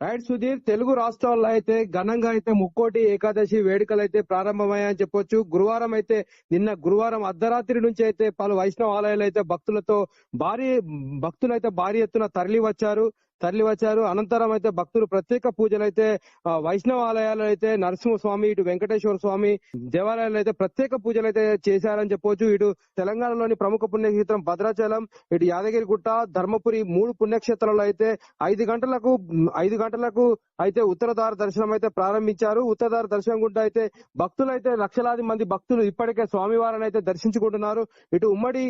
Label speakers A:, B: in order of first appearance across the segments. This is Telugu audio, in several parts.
A: రైట్ సుధీర్ తెలుగు రాష్ట్రాల్లో అయితే ఘనంగా అయితే ముక్కోటి ఏకాదశి వేడుకలు అయితే ప్రారంభమయ్యాయని చెప్పొచ్చు. గురువారం అయితే నిన్న గురువారం అర్ధరాత్రి నుంచి అయితే పలు వైష్ణవ ఆలయాలు అయితే భక్తులతో భారీ భక్తులు అయితే భారీ ఎత్తున తరలి వచ్చారు తరలి వచ్చారు. అనంతరం అయితే భక్తులు ప్రత్యేక పూజలు అయితే వైష్ణవ ఆలయాలు అయితే నరసింహస్వామి ఇటు వెంకటేశ్వర స్వామి దేవాలయాలు అయితే ప్రత్యేక పూజలు అయితే చేశారని చెప్పొచ్చు. ఇటు తెలంగాణలోని ప్రముఖ పుణ్యక్షేత్రం భద్రాచలం ఇటు యాదగిరిగుట్ట ధర్మపురి మూడు పుణ్యక్షేత్రాల్లో అయితే ఐదు గంటలకు ఐదు గంటలకు అయితే ఉత్తరదార దర్శనం అయితే ప్రారంభించారు. ఉత్తరదార దర్శనం గుండా అయితే భక్తులు అయితే లక్షలాది మంది భక్తులు ఇప్పటికే స్వామివారిని అయితే దర్శించుకుంటున్నారు. ఇటు ఉమ్మడి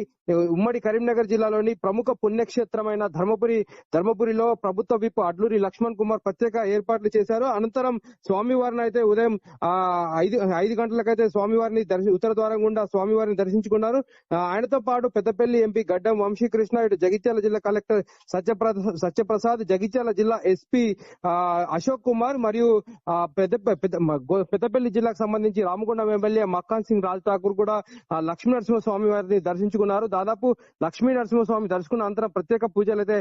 A: ఉమ్మడి కరీంనగర్ జిల్లాలోని ప్రముఖ పుణ్యక్షేత్రమైన ధర్మపురి ధర్మపురిలో ప్రభుత్వ విప్ అడ్లూరి లక్ష్మణ్ కుమార్ ప్రత్యేక ఏర్పాట్లు చేశారు. అనంతరం స్వామివారిని అయితే ఉదయం ఆ ఐదు ఐదు గంటలకైతే స్వామివారిని దర్శి ఉత్తర ద్వారం గుండా స్వామివారిని దర్శించుకున్నారు. ఆయనతో పాటు పెద్దపల్లి ఎంపీ గడ్డం వంశీకృష్ణ ఇటు జగిత్యాల జిల్లా కలెక్టర్ సత్యప్రసాద్ సత్యప్రసాద్ జగిత్యాల జిల్లా ఎస్పీ అశోక్ కుమార్ మరియు పెద్ద పెద్ద- పెద్దపల్లి జిల్లాకు సంబంధించి రామగుండం ఎమ్మెల్యే మక్కాన్ సింగ్ రాజ్ ఠాకూర్ కూడా లక్ష్మీ నరసింహస్వామి వారిని దర్శించుకున్నారు. దాదాపు లక్ష్మీ నరసింహస్వామి దర్శకున్న అంతరం ప్రత్యేక పూజలు అయితే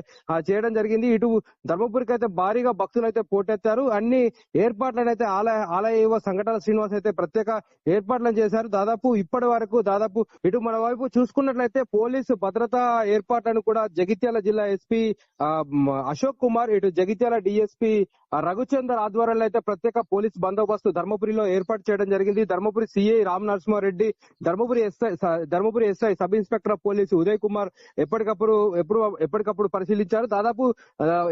A: చేయడం జరిగింది. ఇటు ధర్మపురికి అయితే భారీగా భక్తులు అయితే పోటెత్తారు. అన్ని ఏర్పాట్లను అయితే ఆలయ ఆలయ సంఘటన శ్రీనివాస్ అయితే ప్రత్యేక ఏర్పాట్లను చేశారు. దాదాపు ఇప్పటి వరకు దాదాపు ఇటు మన వైపు చూసుకున్నట్లయితే పోలీసు భద్రతా ఏర్పాట్లను కూడా జగిత్యాల జిల్లా ఎస్పీ అశోక్ కుమార్ ఇటు జగిత్యాల డిఎస్పీ రఘుచందర్ ఆధ్వర్యంలో అయితే ప్రత్యేక పోలీస్ బందోబస్తు ధర్మపురిలో ఏర్పాటు చేయడం జరిగింది. Dharmapuri CI Ram Narasimhareddy Dharmapuri SI Dharmapuri SI sub inspector of police Uday Kumar ఎప్పటికప్పుడు ఎప్పుడు ఎప్పటికప్పుడు పరిశీలించారు. దాదాపు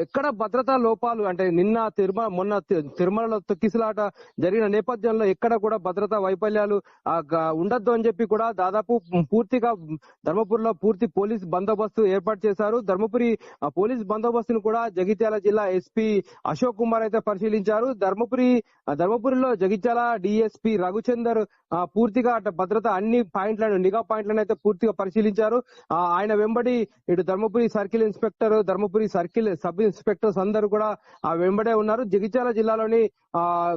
A: ఎక్కడ భద్రతా లోపాలు అంటే నిన్న తిరుమల మొన్న తిరుమలలో తొక్కిసలాట జరిగిన నేపథ్యంలో ఎక్కడ కూడా భద్రతా వైఫల్యాలు ఉండొద్దు అని చెప్పి కూడా దాదాపు పూర్తిగా ధర్మపురిలో పూర్తి పోలీస్ బందోబస్తు ఏర్పాటు చేశారు. ధర్మపురి ఆ, పోలీస్ బందోబస్తును కూడా జగిత్యాల జిల్లా ఎస్పీ అశోక్ కుమార్ అయితే పరిశీలించారు. ధర్మపురి ధర్మపురిలో జగిత్యాల డిఎస్పి రఘుచందర్ ఆ, పూర్తిగా అటు భద్రత అన్ని పాయింట్లను నిఘా పాయింట్లను అయితే పూర్తిగా పరిశీలించారు. ఆ, ఆయన వెంబడి ఇటు Dharmapuri circle inspector Dharmapuri circle sub inspectors అందరూ కూడా ఆ వెంబడే ఉన్నారు. జగిత్యాల జిల్లాలోని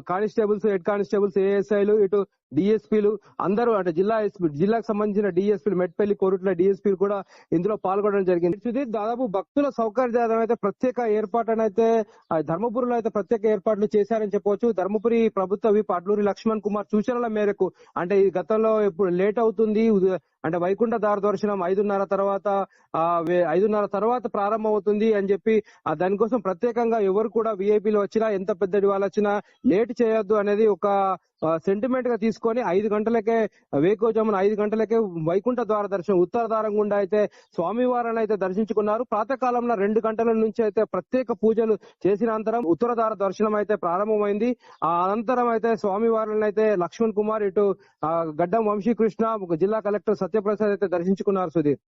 A: కానిస్టేబుల్స్ హెడ్ కానిస్టేబుల్స్ ఏఎస్ఐలు ఇటు డిఎస్పీలు అందరూ అంటే జిల్లా ఎస్పీ జిల్లాకు సంబంధించిన డిఎస్పీలు మెట్పల్లి కోరుట్ల డిఎస్పీలు కూడా ఇందులో పాల్గొనడం జరిగింది. ఇది దాదాపు భక్తుల సౌకర్యార్థం అయితే ప్రత్యేక ఏర్పాటు అయితే ఆ, ధర్మపురిలో అయితే ప్రత్యేక ఏర్పాట్లు చేశారని చెప్పవచ్చు. ధర్మపురి ప్రభుత్వ విప్ అడ్లూరి లక్ష్మణ్ కుమార్ సూచనల మేరకు అంటే ఈ గతంలో ఇప్పుడు లేట్ అవుతుంది అంటే వైకుంఠ దార దర్శనం ఐదున్నర తర్వాత ఆ ఐదున్నర తర్వాత ప్రారంభం అవుతుంది అని చెప్పి ఆ దానికోసం ప్రత్యేకంగా ఎవరు కూడా విఐపీలు వచ్చినా ఎంత పెద్దది వాళ్ళు వచ్చినా లేట్ చేయొద్దు అనేది ఒక సెంటిమెంట్గా తీసుకొని ఐదు గంటలకే వేకోజామున ఐదు గంటలకే వైకుంఠ ద్వార దర్శనం ఉత్తర ద్వారం గుండా అయితే స్వామివారిని అయితే దర్శించుకున్నారు. ప్రాతకాలంలో రెండు గంటల నుంచి అయితే ప్రత్యేక పూజలు చేసిన అనంతరం ఉత్తర ద్వార దర్శనం అయితే ప్రారంభమైంది. ఆ అనంతరం అయితే స్వామివారిని అయితే లక్ష్మణ్ కుమార్ ఇటు ఆ, గడ్డం వంశీకృష్ణ జిల్లా కలెక్టర్ సత్యప్రసాద్ అయితే దర్శించుకున్నారు సుధీర్.